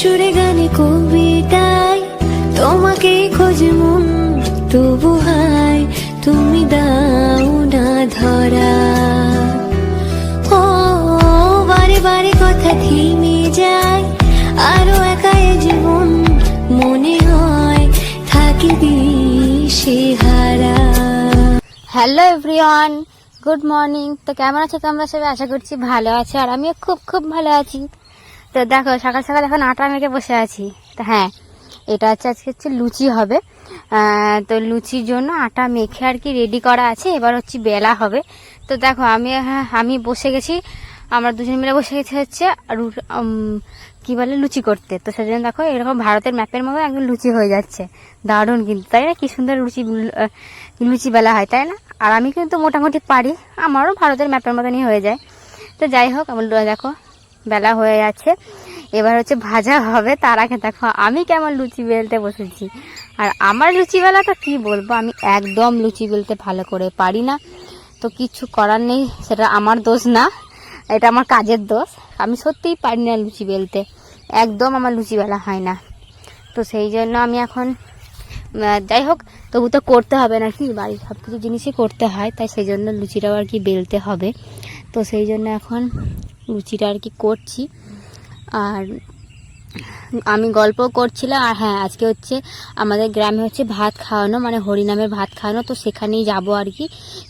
সুরে গানে কবিতায়, তোমাকে খোঁজে মন তবু হায়, তুমি দাও না ধরা। ও, বারে বারে কথা থেমে যায়, আরও একা এ জীবন মনে হয়, থাকি দিশে হারা। হ্যালো এভরিওয়ান গুড মর্নিং তো কেমন আছো তোমরা সবাই? আশা করছি ভালো আছো, আর আমিও খুব খুব ভালো আছি। তো দেখো সকাল সকাল এখন আটা মেখে বসে আছি। হ্যাঁ এটা হচ্ছে আজকে হচ্ছে লুচি হবে। তো লুচির জন্য আটা মেখে আর কি রেডি করা আছে। এবার হচ্ছে বেলা হবে। তো দেখো আমি হ্যাঁ, আমি বসে গেছি। আমরা দুজন মিলে বসে গেছি হচ্ছে কি বলে লুচি করতে। তো সেজন্য দেখো এরকম ভারতের ম্যাপের মতো একদম লুচি হয়ে যাচ্ছে। দারুণ কিন্তু তাই না? কি সুন্দর লুচি লুচি বেলা হয় তাই না? আর আমি কিন্তু মোটামুটি পারি। আমারও ভারতের ম্যাপের মতনই হয়ে যায়। তো যাই হোক আমার দেখো বেলা হয়ে যাচ্ছে। এবার হচ্ছে ভাজা হবে, তার আগে দেখো আমি কেমন লুচি বেলতে বসেছি। আর আমার লুচি বেলা তো কি বলব? আমি একদম লুচি বেলতে ভালো করে পারি না। তো কিছু করার নেই, সেটা আমার দোষ না, এটা আমার কাজের দোষ। আমি সত্যিই পারি না লুচি বেলতে, একদম আমার লুচি বেলা হয় না। তো সেই জন্য আমি এখন যাই হোক, তবু তো করতে হবে নাকি? বাড়ির সব কিছু জিনিসই করতে হয়, তাই সেই জন্য লুচিটাও আর কি বেলতে হবে। তো সেই জন্য এখন লুচিটা আর কি করছি। আর আমি গল্প করছিলাম, আর হ্যাঁ আজকে হচ্ছে আমাদের গ্রামে হচ্ছে ভাত খাওয়ানো মানে হরিনামের ভাত খাওয়ানো, তো সেখানেই যাব আর কি।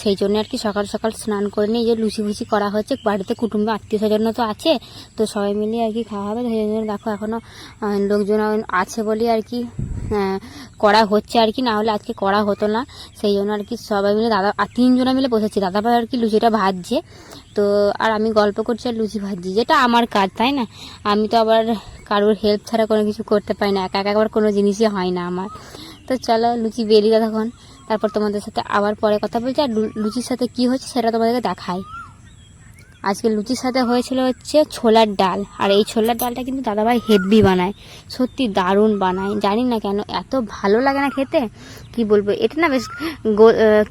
সেই জন্য আর কি সকাল সকাল স্নান করে নিয়ে যে লুচি ফুচি করা হচ্ছে, বাড়িতে কুটুম্ব আত্মীয় স্বজন তো আছে, তো সবাই মিলে আর কি খাওয়া হবে। সেই জন্য দেখো এখনও লোকজন আছে বলে আর কি করা হচ্ছে আর কি, না হলে আজকে করা হতো না। সেই জন্য আর কি সবাই মিলে দাদা তিনজনে মিলে বসেছি দাদা ভাই আর কি লুচিটা ভাজছে। তো, আর আমি গল্প করছি আর লুচি ভাজছি, যেটা আমার কাজ, তাই না? আমি তো আবার কারোর হেল্প ছাড়া কোনো কিছু করতে পারি না, একা একা আবার কোনো জিনিসই হয় না আমার। তো চলো, লুচি বেরিয়ে তখন। তারপর তোমাদের সাথে আবার পরে কথা বলছি। আর লুচির সাথে কি হচ্ছে সেটা তোমাদেরকে দেখাই। আজকে লুচির সাথে হয়েছিল হচ্ছে ছোলার ডাল। আর এই ছোলার ডালটা কিন্তু দাদাভাই হেভি বানায়। সত্যি দারুণ বানায়। জানি না কেন, এত ভালো লাগে না খেতে। কি বলব, এটা না বেশ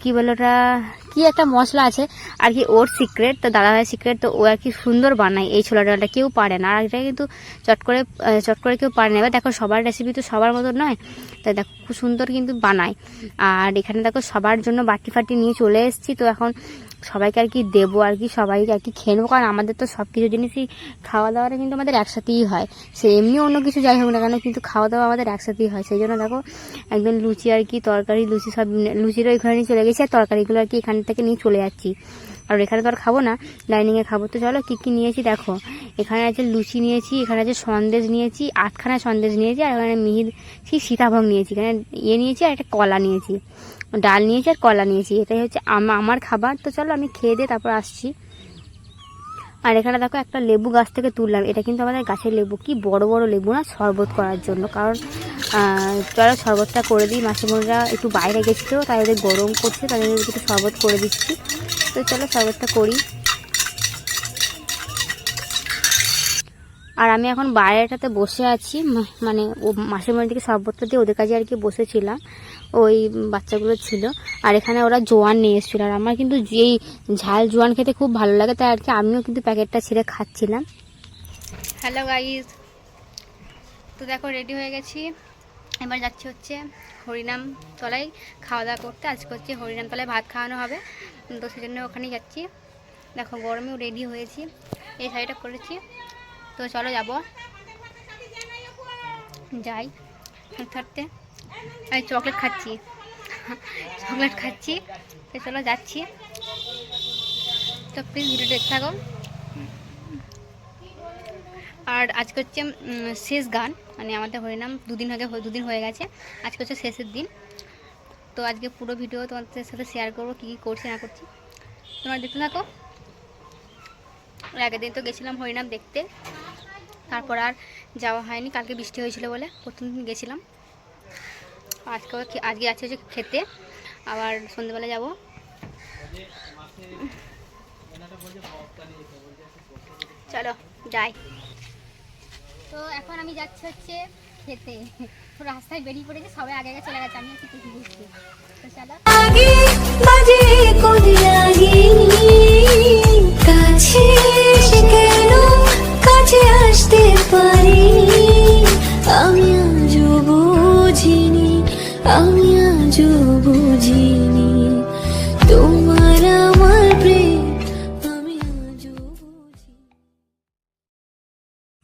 কি বলে ওটা? কি একটা মশলা আছে, আর কি ওর সিক্রেট তো দাদাভাই সিক্রেট তো ও আর কি সুন্দর বানায় এই ছোলা ডালটা, কেউ পারে না। আর এটা কিন্তু চট করে চট করে কেউ পারে না। এবার দেখো সবার রেসিপি তো সবার মতো নয়, তাই দেখো খুব সুন্দর কিন্তু বানায়। আর এখানে দেখো সবার জন্য বাটি ফাটি নিয়ে চলে এসেছি, তো এখন সবাইকে আর কি দেবো, আর কি সবাইকে আর কি খেয়ে কারণ আমাদের তো সব কিছু জিনিসই খাওয়া দাওয়াটা কিন্তু আমাদের একসাথেই হয়। সে এমনি অন্য কিছু যাই হোক না কেন, কিন্তু খাওয়া দাওয়া আমাদের একসাথেই হয়। সেই জন্য দেখো একদম লুচি আর কি, তরকারি, লুচি সব লুচিরও নিয়ে চলে গেছে। আর তরকারিগুলো আর কি এখান থেকে নিয়ে চলে যাচ্ছি। আর এখানে তো আর খাব না ডাইনিংয়ে খাব। তো চলো কী কী নিয়েছি দেখো। এখানে আছে লুচি নিয়েছি, এখানে আছে সন্দেশ নিয়েছি, আটখানা সন্দেশ নিয়েছি, আর এখানে মিহির সেই সীতাভোগ নিয়েছি। এখানে ইয়ে নিয়েছি আর একটা কলা নিয়েছি। ডাল নিয়েছি আর কলা নিয়েছি, এটাই হচ্ছে আমার খাবার। তো চলো আমি খেয়ে দিয়ে তারপর আসছি। আর এখানে দেখো একটা লেবু গাছ থেকে তুললাম। এটা কিন্তু আমাদের গাছের লেবু। কি বড় বড় লেবু না, শরবত করার জন্য। কারণ চলো শরবতটা করে দিই। মাসিমণিরা একটু বাইরে গেছিল, তাই ওদের গরম করছে তাদের একটু শরবত করে দিচ্ছি। তো চলো শরবতটা করি। আর আমি এখন বাইরেটাতে বসে আছি মানে ও মাসের মধ্যে থেকে দিয়ে ওদের কাছে আর কি বসেছিলাম। ওই বাচ্চাগুলো ছিল। আর এখানে ওরা জোয়ান নিয়ে এসেছিল। আর আমার কিন্তু যেই ঝাল জোয়ান খেতে খুব ভালো লাগে, তাই আর কি আমিও কিন্তু প্যাকেটটা ছেড়ে খাচ্ছিলাম। হ্যালো গাইজ তো দেখো রেডি হয়ে গেছি। এবার যাচ্ছি হচ্ছে হরিনাম তলায় খাওয়া দাওয়া করতে। আজকে হচ্ছে হরিনাম তলায় ভাত খাওয়ানো হবে। তো সেই জন্য ওখানেই যাচ্ছি। দেখো গরমেও রেডি হয়েছি। এই শাড়িটা করেছি তো চলো যাব। যাই। হাঁটতে আমি চকলেট খাচ্ছি। চকলেট খাচ্ছি। তো চলো যাচ্ছি। তো প্লিজ ভিডিও দেখতে থাকো। আর আজকে হচ্ছে শেষ গান মানে আমাদের হরিনাম দুদিন আগে দুদিন হয়ে গেছে। আজকে হচ্ছে শেষের দিন। তো আজকে পুরো ভিডিও তোমাদের সাথে শেয়ার করব, কী কী করছি, না করছি। তোমরা দেখতে থাকো। আগের দিন তো গেছিলাম হরিনাম দেখতে। তারপর আর যাওয়া হয়নি, কালকে বৃষ্টি হয়েছিল বলে প্রথম দিন গেছিলাম। আজকে আজকে আছে হচ্ছে খেতে। আবার সন্ধ্যেবেলা যাব। চলো, যাই। তো এখন আমি যাচ্ছি হচ্ছে খেতে। রাস্তায় বেরিয়ে পড়েছে, সবাই আগে আগে চলে গেছে আমি হচ্ছে কিছু বুঝতে তো চলো।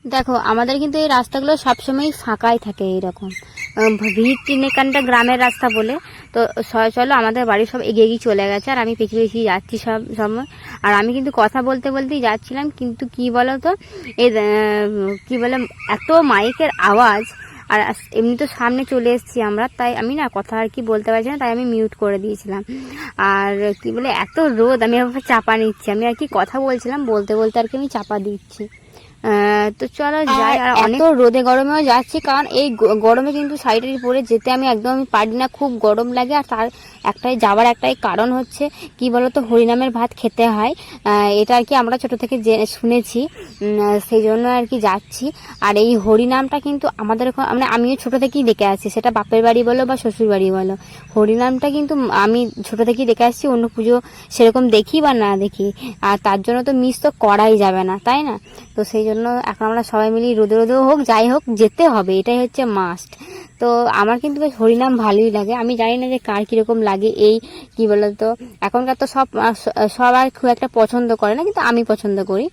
দেখো, আমাদের কিন্তু এই রাস্তাগুলো সবসময় ফাঁকাই থাকে এইরকম। ভিড় টিনেকানটা গ্রামের রাস্তা বলে। তো স- চলো, আমাদের বাড়ি সব এগিয়ে এগিয়ে চলে গেছে, আর আমি পিছিয়ে পিছিয়ে যাচ্ছি সব সময়। আর আমি কিন্তু কথা বলতে বলতেই যাচ্ছিলাম, কিন্তু কি বলো তো এই কী বলে, এত মাইকের আওয়াজ, আর এমনি তো সামনে চলে এসেছি আমরা, তাই আমি না কথা আর কি বলতে পারছি না, তাই আমি মিউট করে দিয়েছিলাম। আর কি বলে, এত রোদ, আমি চাপা নিচ্ছি, আমি আর কি কথা বলছিলাম, বলতে বলতে আর কি আমি চাপা দিচ্ছি। তো চলো যাই আর অনেক রোদে গরমেও যাচ্ছি কারণ এই গরমে কিন্তু সাইডের পরে যেতে আমি একদম পারি না খুব গরম লাগে। আর তার একটাই যাওয়ার একটাই কারণ হচ্ছে কি বলতো হরিনামের ভাত খেতে হয়। এটা আর কি আমরা ছোট থেকে জে- শুনেছি। সেই জন্য আর কি যাচ্ছি। আর এই হরিনামটা কিন্তু আমাদের মানে আমিও ছোট থেকেই দেখে আসছি সেটা বাপের বাড়ি বলো বা শ্বশুর বাড়ি বলো। হরিনামটা কিন্তু আমি ছোট থেকেই দেখে আসছি অন্য পুজো সেরকম দেখি বা না দেখি। আর তার জন্য তো মিস তো করাই যাবে না তাই না? তো সেই জন্য এখন আমরা সবাই মিলি রোদে রোদেও হোক যাই হোক যেতে হবে। এটাই হচ্ছে মাস্ট তো আমার কিন্তু বেশ হরিনাম ভালোই লাগে। আমি জানি না যে কার কীরকম লাগে এই কি বলতো এখনকার তো সব আহ, স- সবাই খুব একটা পছন্দ করে না কিন্তু আমি পছন্দ করি।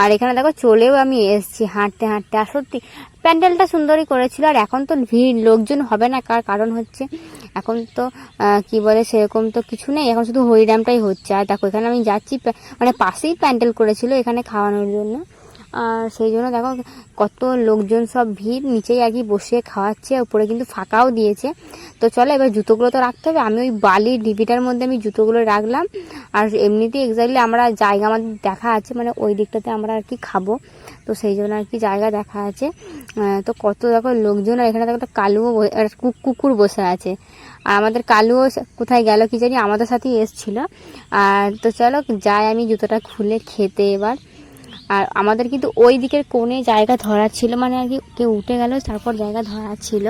আর এখানে দেখো চলেও আমি এসেছি হাঁটতে হাঁটতে। আর সত্যি প্যান্ডেলটা সুন্দরই করেছিল। আর এখন তো ভিড় লোকজন হবে না কার কারণ হচ্ছে? এখন তো কি বলে সেরকম তো কিছু নেই। এখন শুধু হরিনামটাই হচ্ছে। আর দেখো এখানে আমি যাচ্ছি মানে পাশেই প্যান্ডেল করেছিল এখানে খাওয়ানোর জন্য। আর সেই জন্য দেখো কত লোকজন সব ভিড়, নিচেই আর কি বসে খাওয়াচ্ছে, উপরে কিন্তু ফাঁকাও দিয়েছে। তো চলো এবার জুতোগুলো তো রাখতে হবে। আমি ওই বালির ডিবিটার মধ্যে আমি জুতোগুলো রাখলাম। আর এমনিতেই এক্স্যাক্টলি আমরা জায়গা আমাদের দেখা আছে মানে ওই দিকটাতে আমরা আর কি খাব। তো সেই জন্য আর কি জায়গা দেখা আছে। তো কত দেখো লোকজন, আর এখানে দেখো একটা কালুও কুকুর বসে আছে। আর আমাদের কালুও কোথায় গেল কি জানি, আমাদের সাথেই এসছিল। আর তো চলো যাই আমি জুতোটা খুলে খেতে এবার। আর আমাদের কিন্তু ওই দিকের কোণে জায়গা ধরা ছিল মানে আর কি কেউ উঠে গেল, তারপর জায়গা ধরা ছিল।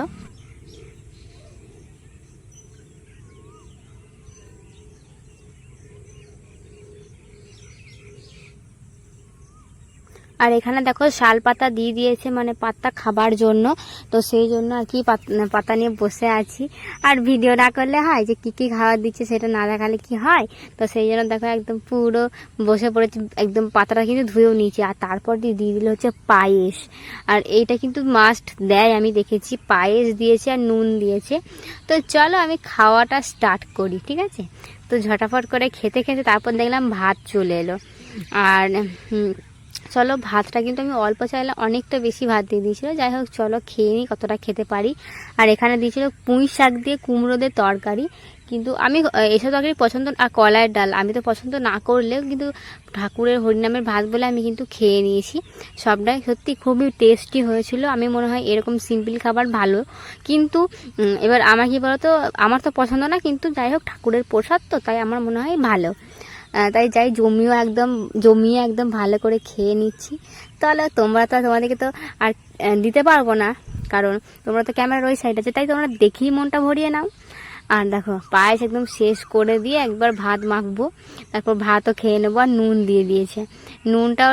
আর এখানে দেখো শাল পাতা দিয়ে দিয়েছে মানে পাতা খাবার জন্য। তো সেই জন্য আর কি পাত- নিয়ে বসে আছি। আর ভিডিও না করলে হয় যে কি কি খাবার দিচ্ছে সেটা না দেখালে কি হয়? তো সেই জন্য দেখো একদম পুরো বসে পড়েছি, একদম পাতাটা কিন্তু ধুয়েও নিয়েছি। আর তারপর দিয়ে দিয়ে দিল হচ্ছে পায়েস। আর এইটা কিন্তু মাস্ট দেয়, আমি দেখেছি। পায়েস দিয়েছে আর নুন দিয়েছে। তো চলো আমি খাওয়াটা স্টার্ট করি, ঠিক আছে? তো ঝটাফট করে খেতে খেতে তারপর দেখলাম ভাত চলে এলো। আর চলো ভাতটা কিন্তু আমি অল্প চাইলে অনেকটা বেশি ভাত দিয়ে দিয়েছিলো। যাই হোক, চলো খেয়ে নিই কতটা খেতে পারি। আর এখানে দিয়েছিল পুঁই শাক দিয়ে কুমড়ো দিয়ে তরকারি। কিন্তু আমি এসব তরকারি পছন্দ আর কলাইয়ের ডাল। আমি তো পছন্দ না করলেও কিন্তু ঠাকুরের হরিনামের ভাত বলে আমি কিন্তু খেয়ে নিয়েছি। সবটাই সত্যি খুবই টেস্টি হয়েছিল। আমি মনে হয় এরকম সিম্পল খাবার ভালো। কিন্তু এবার আমার কি বলতো, আমার তো পছন্দ না, কিন্তু যাই হোক, ঠাকুরের প্রসাদ তো, তাই আমার মনে হয় ভালো। তাই যাই, জমিও একদম, জমিয়ে একদম ভালো করে খেয়ে নিচ্ছি। তাহলে তোমরা তো তোমাদেরকে তো আর দিতে পারব না, কারণ তোমরা তো ক্যামেরার ওই সাইড আছে, তাই তোমরা দেখেই মনটা ভরিয়ে নাও। আর দেখো, পায়েস একদম শেষ করে দিয়ে একবার ভাত মাখবো, তারপর ভাতও খেয়ে নেব, আর নুন দিয়ে দিয়েছে। নুনটাও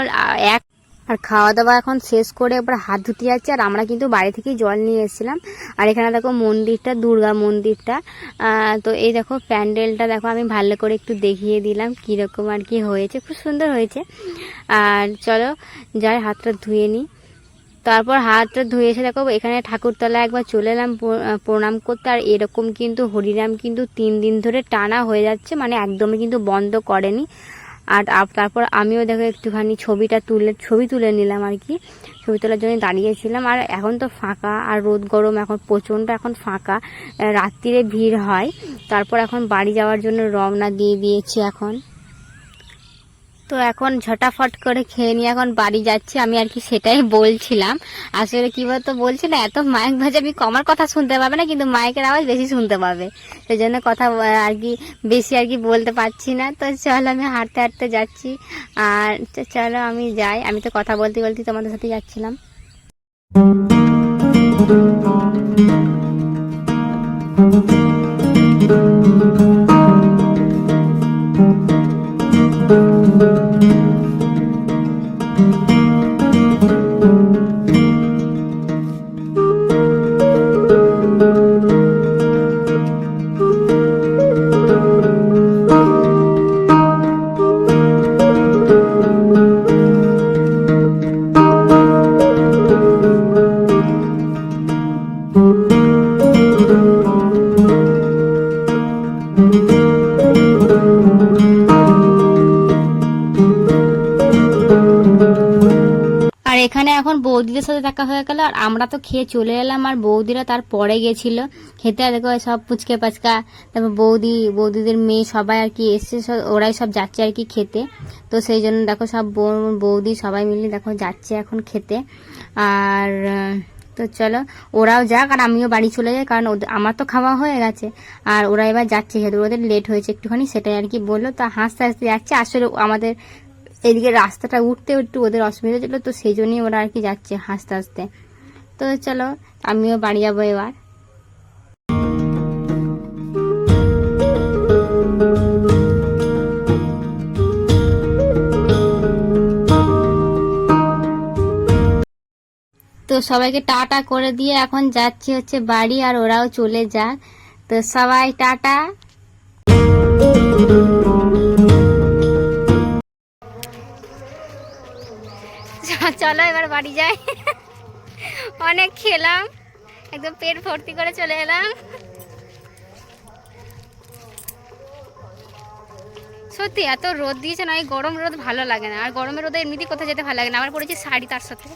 এক আর খাওয়া দাওয়া এখন শেষ করে এবার হাত ধুতে যাচ্ছে, আর আমরা কিন্তু বাড়ি থেকেই জল নিয়ে এসেছিলাম। আর এখানে দেখো মন্দিরটা, দুর্গা মন্দিরটা। তো এই দেখো প্যান্ডেলটা দেখো আমি ভালো করে একটু দেখিয়ে দিলাম, কীরকম আর কি হয়েছে। খুব সুন্দর হয়েছে। আর চলো, যাই, হাতটা ধুয়ে নিই। তারপর হাতটা ধুয়ে এসে দেখো এখানে ঠাকুরতলা একবার চলে এলাম প্রণাম করতে। আর এরকম কিন্তু হরিনাম কিন্তু তিন দিন ধরে টানা হয়ে যাচ্ছে মানে একদমই কিন্তু বন্ধ করেনি। আর তারপর আমিও দেখো একটুখানি ছবিটা তুলে ছবি তুলে নিলাম আর কি। ছবি তোলার জন্য দাঁড়িয়েছিলাম। আর এখন তো ফাঁকা, আর রোদ গরম, এখন প্রচণ্ড এখন ফাঁকা। রাত্রিরে ভিড় হয়। তারপর এখন বাড়ি যাওয়ার জন্য রওনা দিয়ে দিয়েছি এখন। তো এখন ঝটাফট করে খেয়ে নিয়ে এখন বাড়ি যাচ্ছি, আমি আর কি সেটাই বলছিলাম। আসলে কি বলতো, বলছি না, এত মাইক ভাজা আমি কমার কথা শুনতে পাবে না, কিন্তু মাইকের আওয়াজ বেশি শুনতে পাবে। সেই জন্য কথা আর কি বেশি আর কি বলতে পারছি না। তো চলো আমি হাঁটতে হাঁটতে যাচ্ছি। আর চলো আমি যাই। আমি তো কথা বলতে বলতে তোমাদের সাথে যাচ্ছিলাম। সাথে দেখা হয়ে গেল, আর আমরা তো খেয়ে চলে এলাম, আর বৌদিরা তার পরে গেছিল। খেতে আর দেখো সব পুচকে পাচকা, তারপর বৌদি, বৌদিদের মেয়ে সবাই আর কি এসছে ওরাই সব যাচ্ছে আর কি খেতে। তো সেই জন্য দেখো, সব বৌদি সবাই মিলে দেখো যাচ্ছে এখন খেতে। আর তো চলো, ওরাও যাক, আর আমিও বাড়ি চলে যাই, কারণ আমার তো খাওয়া হয়ে গেছে। আর ওরা এবার যাচ্ছে, যেহেতু ওদের লেট হয়েছে একটুখানি, সেটাই আর কি বলল। তা হাসতে হাসতে যাচ্ছে, আসলে আমাদের এদিকে রাস্তাটা উঠতে একটু ওদের অসুবিধা ছিল তো সেই জন্যই ওরা আর কি যাচ্ছে হাসতে হাসতে। তো চলো, আমিও বাড়ি যাব এবার। তো সবাইকে টাটা করে দিয়ে এখন যাচ্ছি হচ্ছে বাড়ি আর ওরাও চলে যাক। তো সবাই টাটা। চলো এবার বাড়ি যাই। অনেক খেলাম। একদম পেট ভর্তি করে চলে এলাম। সত্যি, এত রোদ দিয়েছে না, এই গরম রোদ ভালো লাগে না। আর গরমের রোদে এমনিতেই কোথাও যেতে ভালো লাগে না। আমার পড়েছে শাড়ি তার সাথে।